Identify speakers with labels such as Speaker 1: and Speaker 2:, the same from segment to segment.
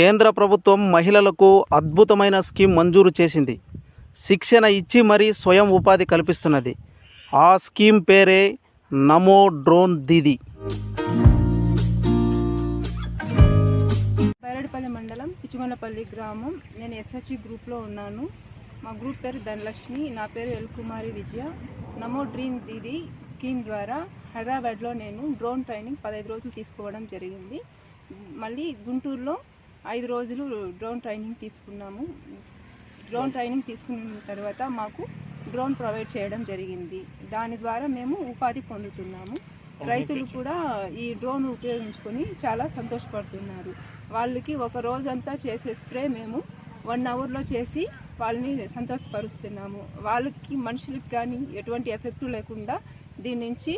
Speaker 1: కేంద్ర ప్రభుత్వం మహిళలకు అద్భుతమైన స్కీమ్ మంజూరు చేసింది. శిక్షణ ఇచ్చి మరీ స్వయం ఉపాధి కల్పిస్తున్నది. ఆ స్కీమ్ పేరే నమో డ్రోన్ దీది.
Speaker 2: బైరడిపల్లి మండలం పిచుమలపల్లి గ్రామం. నేను ఎస్హెచ్ఈ గ్రూప్లో ఉన్నాను. మా గ్రూప్ పేరు ధనలక్ష్మి నా పేరు ఎల్కుమారి విజయ. నమో డ్రీమ్ దీది స్కీమ్ ద్వారా హైదరాబాద్లో నేను డ్రోన్ ట్రైనింగ్ పదహైదు రోజులు తీసుకోవడం జరిగింది. మళ్ళీ గుంటూరులో ఐదు రోజులు డ్రోన్ ట్రైనింగ్ తీసుకున్నాము. డ్రోన్ ట్రైనింగ్ తీసుకున్న తర్వాత మాకు డ్రోన్ ప్రొవైడ్ చేయడం జరిగింది. దాని ద్వారా మేము ఉపాధి పొందుతున్నాము. రైతులు కూడా ఈ డ్రోన్ ఉపయోగించుకొని చాలా సంతోషపడుతున్నారు. వాళ్ళకి ఒక రోజంతా చేసే స్ప్రే మేము వన్ అవర్లో చేసి వాళ్ళని సంతోషపరుస్తున్నాము. వాళ్ళకి మనుషులకి కానీ ఎటువంటి ఎఫెక్ట్ లేకుండా దీని నుంచి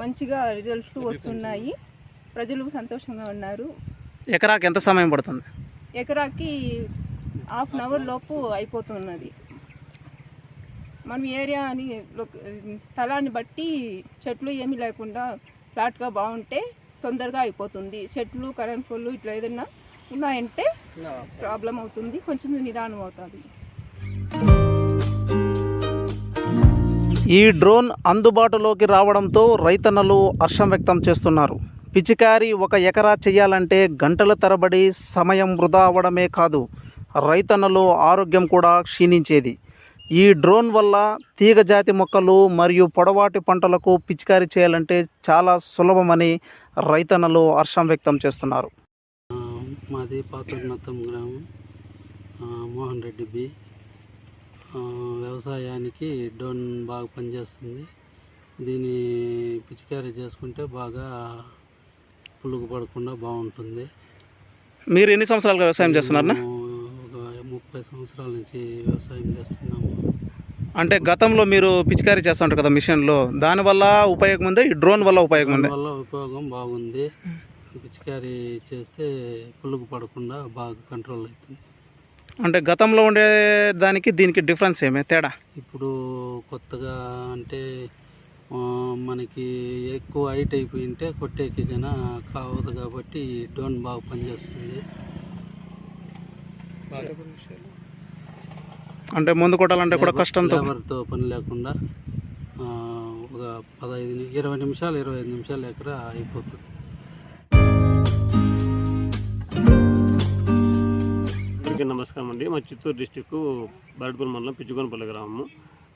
Speaker 2: మంచిగా రిజల్ట్ వస్తున్నాయి. ప్రజలు సంతోషంగా ఉన్నారు.
Speaker 1: ఎకరాకి ఎంత సమయం పడుతుంది?
Speaker 2: ఎకరాకి హాఫ్ అన్ అవర్ లోపు అయిపోతున్నది. మనం ఏరియాని లొక- స్థలాన్ని బట్టి చెట్లు ఏమీ లేకుండా ఫ్లాట్గా బాగుంటే తొందరగా అయిపోతుంది. చెట్లు కరెంట్ పోల్లు ఇట్లా ఏదైనా ఉన్నాయంటే ప్రాబ్లం అవుతుంది కొంచెం నిదానం అవుతుంది.
Speaker 1: ఈ డ్రోన్ అందుబాటులోకి రావడంతో రైతన్నలు హర్షం వ్యక్తం చేస్తున్నారు. పిచికారి ఒక ఎకరా చేయాలంటే గంటల తరబడి సమయం వృధా అవ్వడమే కాదు రైతన్నలో ఆరోగ్యం కూడా క్షీణించేది. ఈ డ్రోన్ వల్ల తీగజాతి మొక్కలు మరియు పొడవాటి పంటలకు పిచికారి చేయాలంటే చాలా సులభమని రైతన్నలు హర్షం వ్యక్తం చేస్తున్నారు.
Speaker 3: మాది పాతగుణతం గ్రామం. మోహన్ రెడ్డి బి. వ్యవసాయానికి డ్రోన్ బాగా పనిచేస్తుంది. దీన్ని పిచికారీ చేసుకుంటే బాగా పులుగు పడకుండా బాగుంటుంది.
Speaker 1: మీరు ఎన్ని సంవత్సరాలుగా వ్యవసాయం చేస్తున్నారన్నా?
Speaker 3: మేము ఒక ముప్పై సంవత్సరాల నుంచి వ్యవసాయం చేస్తున్నాము.
Speaker 1: అంటే గతంలో మీరు పిచికారీ చేస్తుంటారు కదా మిషన్లో దానివల్ల ఉపయోగం ఉంది? ఈ డ్రోన్ వల్ల ఉపయోగం ఉంది?
Speaker 3: దానివల్ల ఉపయోగం బాగుంది. పిచికారీ చేస్తే పులుగు పడకుండా బాగా కంట్రోల్ అవుతుంది.
Speaker 1: అంటే గతంలో ఉండే దానికి దీనికి డిఫరెన్స్ ఏమే? తేడా?
Speaker 3: ఇప్పుడు కొత్తగా అంటే మనకి ఎక్కువ హైట్ అయిపోయి ఉంటే కొట్టేకి కన్నా కావదు కాబట్టి డ్రోన్ బాగా పనిచేస్తుంది.
Speaker 1: అంటే ముందు కొట్టాలంటే కూడా కష్టంతో
Speaker 3: లేబర్తో పని లేకుండా ఆ, ఒక పదహైదు ఇరవై నిమిషాలు ఇరవై ఐదు నిమిషాలు ఎకరా అయిపోతుంది.
Speaker 4: అందరికీ నమస్కారం అండి. మా చిత్తూరు డిస్టిక్ బరడ్పూర్ మండలం పిచ్చుకొనపల్లి గ్రామము.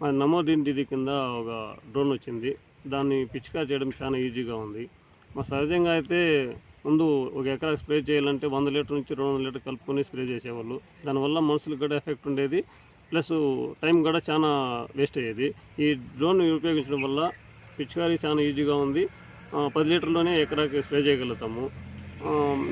Speaker 4: మా నమోదీన్ కింద ఒక డ్రోన్ వచ్చింది. దాన్ని పిచికా చేయడం చాలా ఈజీగా ఉంది. మా సహజంగా అయితే ముందు ఒక ఎకరా స్ప్రే చేయాలంటే వంద లీటర్ నుంచి రెండు వందల లీటర్ కలుపుకొని స్ప్రే చేసేవాళ్ళు. దానివల్ల మనుషులకు కూడా ఎఫెక్ట్ ఉండేది. ప్లస్ టైం కూడా చాలా వేస్ట్ అయ్యేది. ఈ డ్రోన్ ఉపయోగించడం వల్ల పిచికారీ చాలా ఈజీగా ఉంది. పది లీటర్లోనే ఎకరాకి స్ప్రే చేయగలుగుతాము.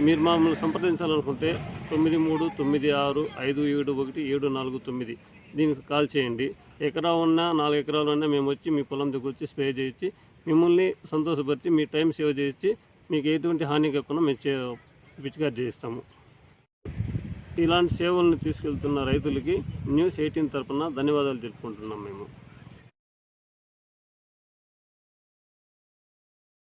Speaker 4: మీరు మమ్మల్ని సంప్రదించాలనుకుంటే తొమ్మిది మూడు తొమ్మిది ఆరు ఐదు ఏడు ఒకటి ఏడు నాలుగు తొమ్మిది దీనికి కాల్ చేయండి. ఎకరా ఉన్నా నాలుగు ఎకరాలు ఉన్నా మేము వచ్చి మీ పొలం దగ్గర వచ్చి స్ప్రే చేయించి మిమ్మల్ని సంతోషపరిచి మీ టైం సేవ్ చేయించి మీకు ఎటువంటి హాని కాకుండా మేము చే పిచికారి చేయిస్తాము. ఇలాంటి సేవలను తీసుకెళ్తున్న రైతులకి న్యూస్ ఎయిటీన్ తరఫున ధన్యవాదాలు తెలుపుకుంటున్నాం మేము.